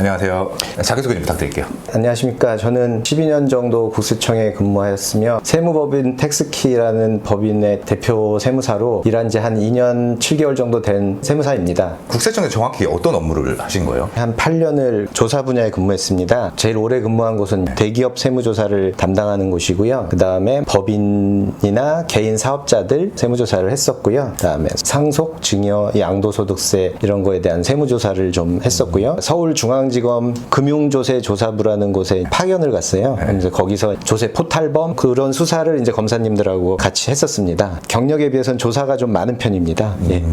안녕하세요. 자기소개 좀 부탁드릴게요. 안녕하십니까. 저는 12년 정도 국세청에 근무하였으며 세무법인 텍스키라는 법인의 대표 세무사로 일한 지 한 2년 7개월 정도 된 세무사입니다. 국세청에 정확히 어떤 업무를 하신 거예요? 한 8년을 조사 분야에 근무했습니다. 제일 오래 근무한 곳은 대기업 세무조사를 담당하는 곳이고요. 그 다음에 법인이나 개인 사업자들 세무조사를 했었고요. 그 다음에 상속, 증여, 양도소득세 이런 거에 대한 세무조사를 좀 했었고요. 서울중앙 지검 금융조세조사부라는 곳에 파견을 갔어요. 그래서 거기서 조세 포탈범 그런 수사를 이제 검사님들하고 같이 했었습니다. 경력에 비해서는 조사가 좀 많은 편입니다. 예.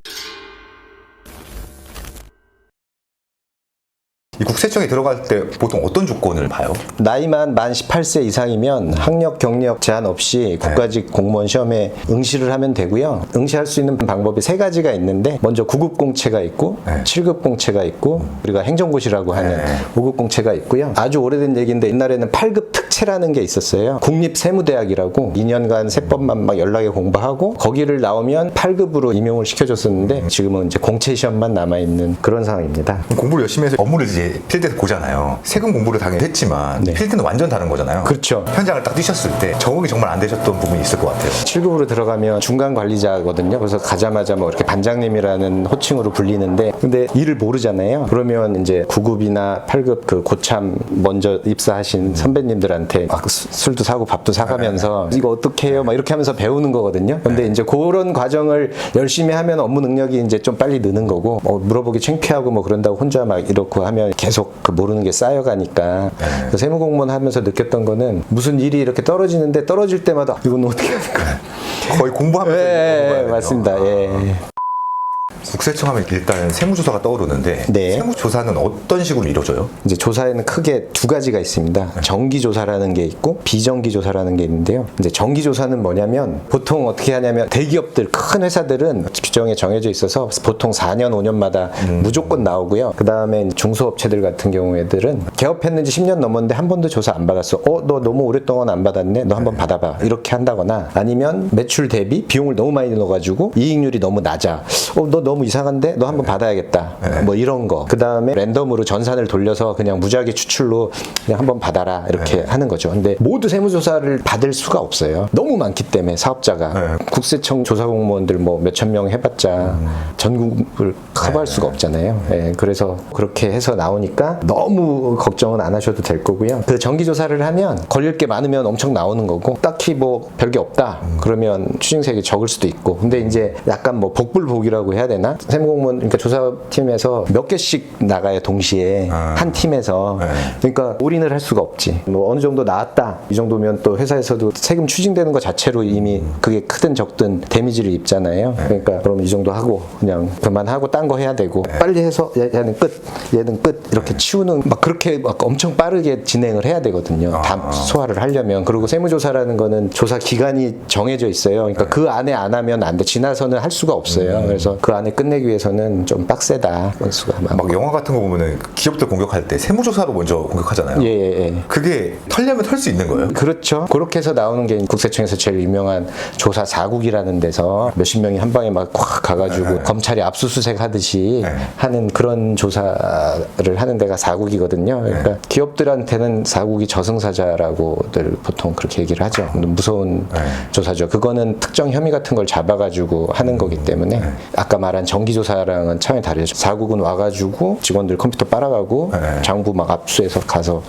이 국세청에 들어갈 때 보통 어떤 조건을 봐요? 나이만 만 18세 이상이면 학력, 경력 제한 없이 국가직 공무원 시험에 응시를 하면 되고요. 응시할 수 있는 방법이 세 가지가 있는데 먼저 9급 공채가 있고 네. 7급 공채가 있고 우리가 행정고시라고 하는 네. 5급 공채가 있고요. 아주 오래된 얘기인데 옛날에는 8급 특채라는 게 있었어요. 국립세무대학이라고 2년간 세법만 막 연락에 공부하고 거기를 나오면 8급으로 임용을 시켜줬었는데 지금은 이제 공채 시험만 남아 있는 그런 상황입니다. 공부를 열심히 해서 업무를 이제 필드에서 보잖아요. 세금 공부를 당연히 했지만 네. 필드는 완전 다른 거잖아요. 그렇죠. 현장을 딱 뛰셨을 때 적응이 정말 안 되셨던 부분이 있을 것 같아요. 7급으로 들어가면 중간 관리자거든요. 그래서 가자마자 뭐 이렇게 반장님이라는 호칭으로 불리는데 근데 일을 모르잖아요. 그러면 이제 9급이나 8급 그 고참 먼저 입사하신 선배님들한테 막 수- 술도 사고 밥도 사가면서 이거 어떻게 해요? 막 이렇게 하면서 배우는 거거든요. 근데 이제 그런 과정을 열심히 하면 업무 능력이 이제 좀 빨리 느는 거고 어, 물어보기 창피하고 뭐 그런다고 혼자 막 이렇고 하면 계속 그 모르는 게 쌓여가니까 그 세무 공무원 하면서 느꼈던 거는 무슨 일이 이렇게 떨어지는데 떨어질 때마다 이건 어떻게 하는 거야? 거의 공부하면서 예, 공부해야 맞습니다. 돼요. 예. 국세청 하면 일단 세무조사가 떠오르는데 네. 세무조사는 어떤 식으로 이루어져요? 이제 조사에는 크게 두 가지가 있습니다. 정기 조사라는 게 있고 비정기 조사라는 게 있는데요. 이제 정기 조사는 뭐냐면 보통 어떻게 하냐면 대기업들 큰 회사들은 규정에 정해져 있어서 보통 4년 5년마다 무조건 나오고요. 그다음에 중소업체들 같은 경우에들은 개업했는지 10년 넘었는데 한 번도 조사 안 받았어. 어, 너 너무 오랫동안 안 받았네. 너 한번 받아봐. 이렇게 한다거나 아니면 매출 대비 비용을 너무 많이 넣어가지고 이익률이 너무 낮아. 어, 너 너무 이상한데 너 한번 받아야겠다. 뭐 이런 거. 그 다음에 랜덤으로 전산을 돌려서 그냥 무작위 추출로 그냥 한번 받아라 이렇게 하는 거죠. 근데 모두 세무조사를 받을 수가 없어요. 너무 많기 때문에 사업자가 네. 국세청 조사 공무원들 뭐 몇천 명 해봤자 전국을 커버할 수가 없잖아요. 예, 그래서 그렇게 해서 나오니까 너무 걱정은 안 하셔도 될 거고요. 그 정기 조사를 하면 걸릴 게 많으면 엄청 나오는 거고 딱히 뭐 별게 없다 그러면 추징세액이 적을 수도 있고 근데 이제 약간 뭐 복불복이라고 해야 되나 세무공무원 그러니까 조사팀에서 몇 개씩 나가요 동시에. 아. 한 팀에서. 네. 그러니까 올인을 할 수가 없지. 뭐 어느 정도 나왔다. 이 정도면 또 회사에서도 세금 추징되는 것 자체로 이미 그게 크든 적든 데미지를 입잖아요. 그러니까 그럼 이 정도 하고 그냥 그만하고 딴 거 해야 되고 빨리 해서 얘- 얘는 끝 얘는 끝 이렇게 치우는 막 그렇게 막 엄청 빠르게 진행을 해야 되거든요. 다 소화를 하려면. 그리고 세무조사라는 거는 조사 기간이 정해져 있어요. 그러니까 그 안에 안 하면 안 돼. 지나서는 할 수가 없어요. 그래서 그 안에 끝내기 위해서는 좀 빡세다 건수가 많고 막 영화 같은 거 보면은 기업들 공격할 때 세무조사로 먼저 공격하잖아요. 예, 예, 예. 그게 털려면 털 수 있는 거예요? 그렇죠. 그렇게 해서 나오는 게 국세청에서 제일 유명한 조사 사국이라는 데서 몇십 명이 한 방에 막콱 가가지고 검찰이 압수수색 하듯이 네. 하는 그런 조사를 하는 데가 사국이거든요. 그러니까 기업들한테는 사국이 저승사자라고들 보통 그렇게 얘기를 하죠. 무서운 네. 조사죠. 그거는 특정 혐의 같은 걸 잡아가지고 하는 거기 때문에 아까 말한 정기조사랑은 차원이 다르죠. 사국은 와가지고 직원들 컴퓨터 빨아가고 네. 장부 막 압수해서 가서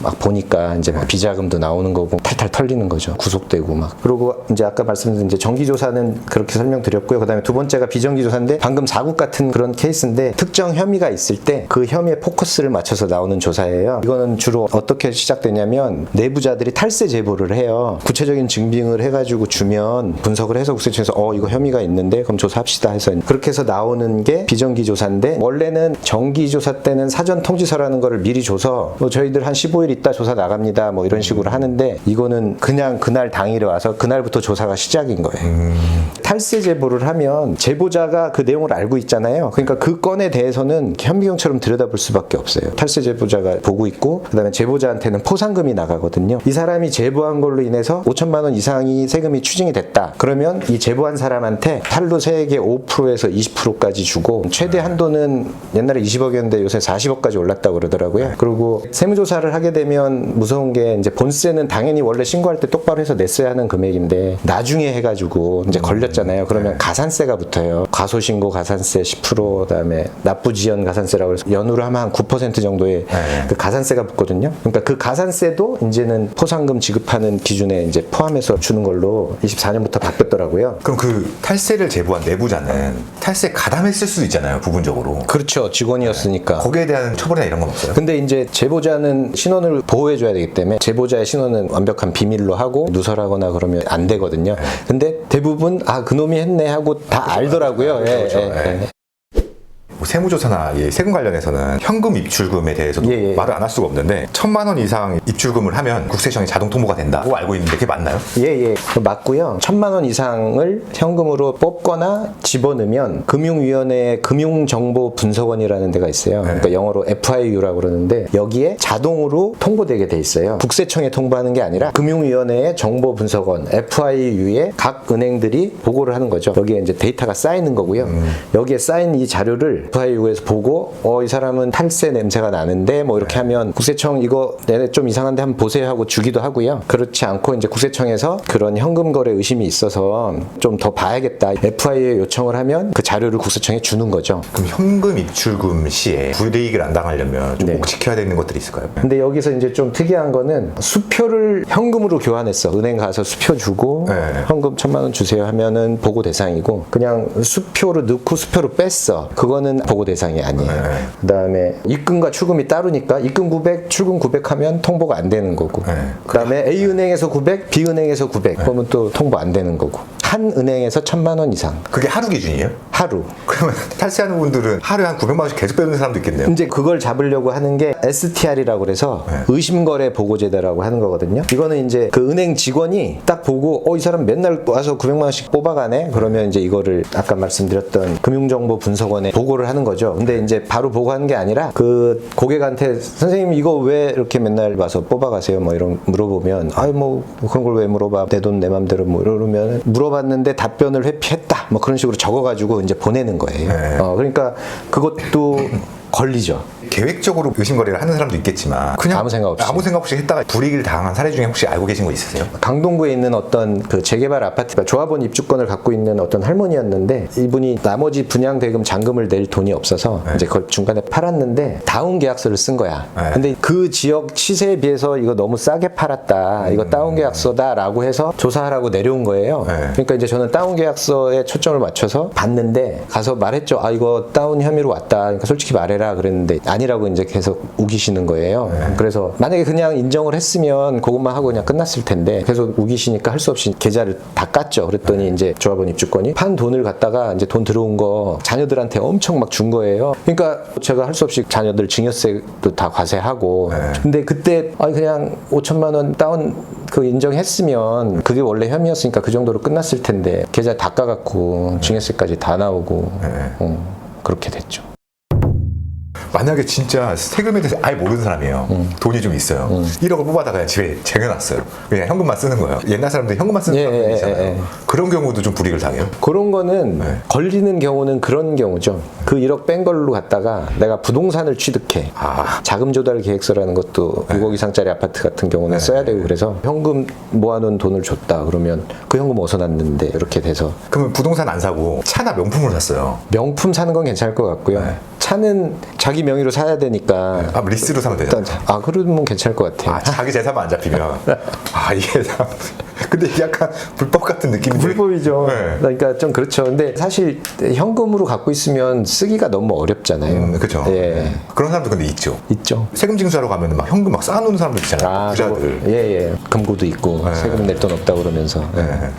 막 보니까 이제 막 비자금도 나오는 거고 탈탈 털리는 거죠. 구속되고 막. 그리고 이제 아까 말씀드린 이제 정기조사는 그렇게 설명드렸고요. 그 다음에 두 번째가 비정기조사인데 방금 사국 같은 그런 케이스인데 특정 혐의가 있을 때 그 혐의에 포커스를 맞춰서 나오는 조사예요. 이거는 주로 어떻게 시작되냐면 내부자들이 탈세 제보를 해요. 구체적인 증빙을 해가지고 주면 분석을 해서 국세청에서 어 이거 혐의가 있는데 그럼 조사합시다 해서 그렇게 해서 나오는 게 비정기 조사인데 원래는 정기 조사 때는 사전 통지서라는 거를 미리 줘서 뭐 저희들 한 15일 있다 조사 나갑니다 뭐 이런 식으로 하는데 이거는 그냥 그날 당일에 와서 그날부터 조사가 시작인 거예요. 탈세 제보를 하면 제보자가 그 내용을 알고 있잖아요. 그러니까 그 건에 대해서는 현미경처럼 들여다볼 수밖에 없어요. 탈세 제보자가 보고 있고 그다음에 제보자한테는 포상금이 나가거든요. 이 사람이 제보한 걸로 인해서 5천만 원 이상이 세금이 추징이 됐다. 그러면 이 제보한 사람한테 탈루 세액의 5%에서 20% 20%까지 주고 최대 한도는 옛날에 20억이었는데 요새 40억까지 올랐다고 그러더라고요. 그리고 세무조사를 하게 되면 무서운 게 이제 본세는 당연히 원래 신고할 때 똑바로 해서 냈어야 하는 금액인데 나중에 해가지고 이제 걸렸잖아요. 그러면 가산세가 붙어요. 과소신고 가산세 10% 그다음에 납부지연 가산세라고 해서 연으로 하면 한 9% 정도의 네. 그 가산세가 붙거든요. 그러니까 그 가산세도 이제는 포상금 지급하는 기준에 이제 포함해서 주는 걸로 24년부터 바뀌었더라고요. 그럼 그 탈세를 제보한 내부자는 탈세 가담했을 수도 있잖아요, 부분적으로. 그렇죠. 직원이었으니까. 거기에 대한 처벌이나 이런 건 없어요? 근데 이제 제보자는 신원을 보호해줘야 되기 때문에 제보자의 신원은 완벽한 비밀로 하고 누설하거나 그러면 안 되거든요. 근데 대부분 아 그놈이 했네 하고 다 알더라고요. 예, 그렇죠. 예, 예. 예. 뭐 세무조사나 이 세금 관련해서는 현금 입출금에 대해서도 예, 예. 말을 안 할 수가 없는데 천만 원 이상 입출금을 하면 국세청이 자동 통보가 된다고 알고 있는데 그게 맞나요? 예, 예. 그거 맞고요. 천만 원 이상을 현금으로 뽑거나 집어넣으면 금융위원회 금융정보분석원이라는 데가 있어요. 그러니까 영어로 FIU라고 그러는데 여기에 자동으로 통보되게 돼 있어요. 국세청에 통보하는 게 아니라 금융위원회의 정보분석원 FIU에 각 은행들이 보고를 하는 거죠. 여기에 이제 데이터가 쌓이는 거고요. 여기에 쌓인 이 자료를 FIU에서 보고 어 이 사람은 탈세 냄새가 나는데 뭐 이렇게 하면 국세청 이거 내내 좀 이상한데 한번 보세요 하고 주기도 하고요. 그렇지 않고 이제 국세청에서 그런 현금 거래 의심이 있어서 좀 더 봐야겠다. FIU에 요청을 하면 그 자료를 국세청에 주는 거죠. 그럼 현금 입출금 시에 불이익을 안 당하려면 좀 네. 꼭 지켜야 되는 것들이 있을까요? 근데 여기서 이제 좀 특이한 거는 수표를 현금으로 교환했어. 은행 가서 수표 주고 네. 현금 천만 원 주세요 하면은 보고 대상이고 그냥 수표로 넣고 수표로 뺐어. 그거는 보고 대상이 아니에요. 네. 그다음에 입금과 출금이 따르니까 입금 900, 출금 900 하면 통보가 안 되는 거고. 네. 그다음에 A 은행에서 900, B 은행에서 900 그러면 또 통보 안 되는 거고. 한 은행에서 천만 원 이상 그게 하루 기준이에요? 하루. 그러면 탈세하는 분들은 하루에 한 900만 원씩 계속 빼는 사람도 있겠네요. 이제 그걸 잡으려고 하는 게 STR이라고 그래서 네. 의심거래 보고제도라고 하는 거거든요. 이거는 이제 그 은행 직원이 딱 보고 어 이 사람 맨날 와서 900만 원씩 뽑아가네. 그러면 이제 이거를 아까 말씀드렸던 금융정보 분석원에 보고를 하는 거죠. 근데 이제 바로 보고하는 게 아니라 그 고객한테 선생님 이거 왜 이렇게 맨날 와서 뽑아가세요? 뭐 이런 물어보면 아유 뭐 그런 걸 왜 물어봐 내 돈 내 맘대로 뭐 이러면 물어 봤는데 답변을 회피했다. 뭐 그런 식으로 적어가지고 이제 보내는 거예요. 네. 어, 그러니까 그것도 걸리죠. 계획적으로 의심 거래를 하는 사람도 있겠지만 그냥 아무 생각 없이. 아무 생각 없이 했다가 불이익을 당한 사례 중에 혹시 알고 계신 거 있으세요? 강동구에 있는 어떤 그 재개발 아파트가 조합원 입주권을 갖고 있는 어떤 할머니였는데 이분이 나머지 분양 대금 잔금을 낼 돈이 없어서 이제 그걸 중간에 팔았는데 다운 계약서를 쓴 거야. 네. 근데 그 지역 시세에 비해서 이거 너무 싸게 팔았다. 이거 다운 계약서다라고 해서 조사하라고 내려온 거예요. 네. 그러니까 이제 저는 다운 계약서에 초점을 맞춰서 봤는데 가서 말했죠. 아 이거 다운 혐의로 왔다. 그러니까 솔직히 말해라 그랬는데 아니라고 이제 계속 우기시는 거예요. 그래서 만약에 그냥 인정을 했으면 그것만 하고 그냥 끝났을 텐데 계속 우기시니까 할 수 없이 계좌를 다 깠죠. 그랬더니 이제 조합원 입주권이 판 돈을 갖다가 이제 돈 들어온 거 자녀들한테 엄청 막 준 거예요. 그러니까 제가 할 수 없이 자녀들 증여세도 다 과세하고 근데 그때 아 그냥 5천만 원 다운 그 인정했으면 그게 원래 혐의였으니까 그 정도로 끝났을 텐데 계좌 다 까갖고 증여세까지 다 나오고 어, 그렇게 됐죠. 만약에 진짜 세금에 대해서 아예 모르는 사람이에요. 음. 돈이 좀 있어요. 1억을 뽑아다가 그냥 집에 쟁여놨어요. 그냥 현금만 쓰는 거예요. 옛날 사람들 현금만 쓰는 예, 사람들 예. 예, 예. 그런 경우도 좀 불이익을 당해요. 그런 거는 네. 걸리는 경우는 그런 경우죠. 그 1억 뺀 걸로 갖다가 내가 부동산을 취득해. 아. 자금 조달 계획서라는 것도 6억 이상짜리 아파트 같은 경우는 써야 되고 그래서 현금 모아놓은 돈을 줬다 그러면 그 현금 어디서 났는데 이렇게 돼서 그러면 부동산 안 사고 차나 명품을 샀어요. 명품 사는 건 괜찮을 것 같고요. 네. 차는 자기 명의로 사야 되니까 아, 리스로 사면 되죠. 일단 아 그러면 괜찮을 것 같아요. 아, 자기 재산만 안 잡히면. 아, 이게 참. 근데 이게 약간 불법 같은 느낌이 불법이죠. 네. 그러니까 좀 그렇죠. 근데 사실 현금으로 갖고 있으면 쓰기가 너무 어렵잖아요. 음, 그죠. 예. 그런 사람도 근데 있죠. 있죠. 세금 징수하러 가면 막 현금 막 쌓아놓는 사람들 있잖아요. 아, 부자들. 그거- 예, 예. 금고도 있고 네. 세금 낼 돈 없다 그러면서. 예. 네.